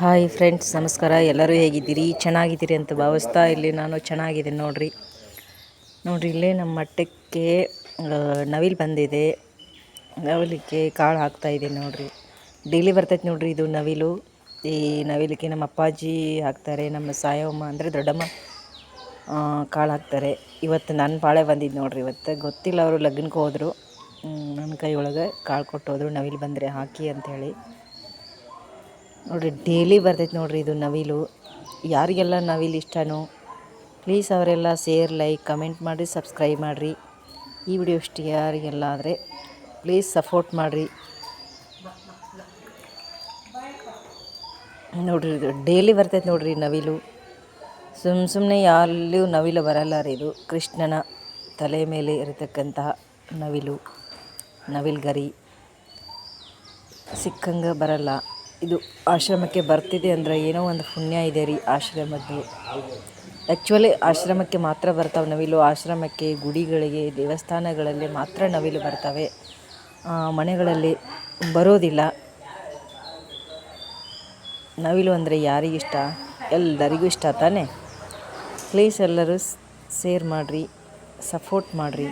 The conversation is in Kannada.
ಹಾಯ್ ಫ್ರೆಂಡ್ಸ್, ನಮಸ್ಕಾರ. ಎಲ್ಲರೂ ಹೇಗಿದ್ದೀರಿ? ಚೆನ್ನಾಗಿದ್ದೀರಿ ಅಂತ ಭಾವಿಸ್ತಾ ಇಲ್ಲಿ ನಾನು ಚೆನ್ನಾಗಿದ್ದೀನಿ ನೋಡ್ರಿ. ನೋಡ್ರಿ, ಇಲ್ಲೇ ನಮ್ಮ ಮಟ್ಟಕ್ಕೆ ನವಿಲು ಬಂದಿದೆ. ನವಿಲಿಗೆ ಕಾಳು ಹಾಕ್ತಾ ಇದ್ದೀನಿ ನೋಡ್ರಿ. ಡೈಲಿ ಬರ್ತೈತೆ ನೋಡ್ರಿ ಇದು ನವಿಲು. ಈ ನವಿಲಿಗೆ ನಮ್ಮ ಅಪ್ಪಾಜಿ ಹಾಕ್ತಾರೆ, ನಮ್ಮ ಸಾಯಮ್ಮ ಅಂದರೆ ದೊಡ್ಡಮ್ಮ ಕಾಳು ಹಾಕ್ತಾರೆ. ಇವತ್ತು ನನ್ನ ಪಾಳೆ ಬಂದಿದ್ದು ನೋಡ್ರಿ ಇವತ್ತು. ಗೊತ್ತಿಲ್ಲ ಅವರು ಲಗ್ನಕ್ಕೆ ಹೋದರು. ನನ್ನ ಕೈ ಒಳಗೆ ಕಾಳು ಕೊಟ್ಟು ಹೋದರು. ನವಿಲು ಬಂದರೆ ಹಾಕಿ ಅಂಥೇಳಿ ನೋಡ್ರಿ ಡೇಲಿ ಬರ್ತೈತೆ ನೋಡಿರಿ ಇದು ನವಿಲು. ಯಾರಿಗೆಲ್ಲ ನವಿಲು ಇಷ್ಟನೋ ಪ್ಲೀಸ್ ಅವರೆಲ್ಲ ಶೇರ್ ಲೈಕ್ ಕಮೆಂಟ್ ಮಾಡಿ ಸಬ್ಸ್ಕ್ರೈಬ್ ಮಾಡಿರಿ. ಈ ವಿಡಿಯೋ ಇಷ್ಟು ಯಾರಿಗೆಲ್ಲ ಆದರೆ ಪ್ಲೀಸ್ ಸಪೋರ್ಟ್ ಮಾಡಿರಿ. ನೋಡಿರಿ, ಇದು ಡೈಲಿ ಬರ್ತೈತೆ ನೋಡಿರಿ ನವಿಲು. ಸುಮ್ಮ ಸುಮ್ಮನೆ ಯಾರಲ್ಲೂ ನವಿಲು ಬರಲ್ಲ ರೀ ಇದು. ಕೃಷ್ಣನ ತಲೆ ಮೇಲೆ ಇರತಕ್ಕಂತಹ ನವಿಲು, ನವಿಲ್ಗರಿ. ಸಿಕ್ಕಂಗೆ ಬರಲ್ಲ. ಇದು ಆಶ್ರಮಕ್ಕೆ ಬರ್ತಿದೆ ಅಂದರೆ ಏನೋ ಒಂದು ಪುಣ್ಯ ಇದೆ ರೀ ಆಶ್ರಮದ್ದು. ಆ್ಯಕ್ಚುಲಿ ಆಶ್ರಮಕ್ಕೆ ಮಾತ್ರ ಬರ್ತಾವೆ. ನವಿಲು ಆಶ್ರಮಕ್ಕೆ, ಗುಡಿಗಳಿಗೆ, ದೇವಸ್ಥಾನಗಳಲ್ಲಿ ಮಾತ್ರ ನವಿಲು ಬರ್ತವೆ. ಮನೆಗಳಲ್ಲಿ ಬರೋದಿಲ್ಲ. ನವಿಲು ಅಂದರೆ ಯಾರಿಗಿಷ್ಟ ಎಲ್ಲರಿಗೂ ಇಷ್ಟ ತಾನೇ? ಪ್ಲೀಸ್ ಎಲ್ಲರೂ ಶೇರ್ ಮಾಡಿರಿ ಸಪೋರ್ಟ್ ಮಾಡಿರಿ.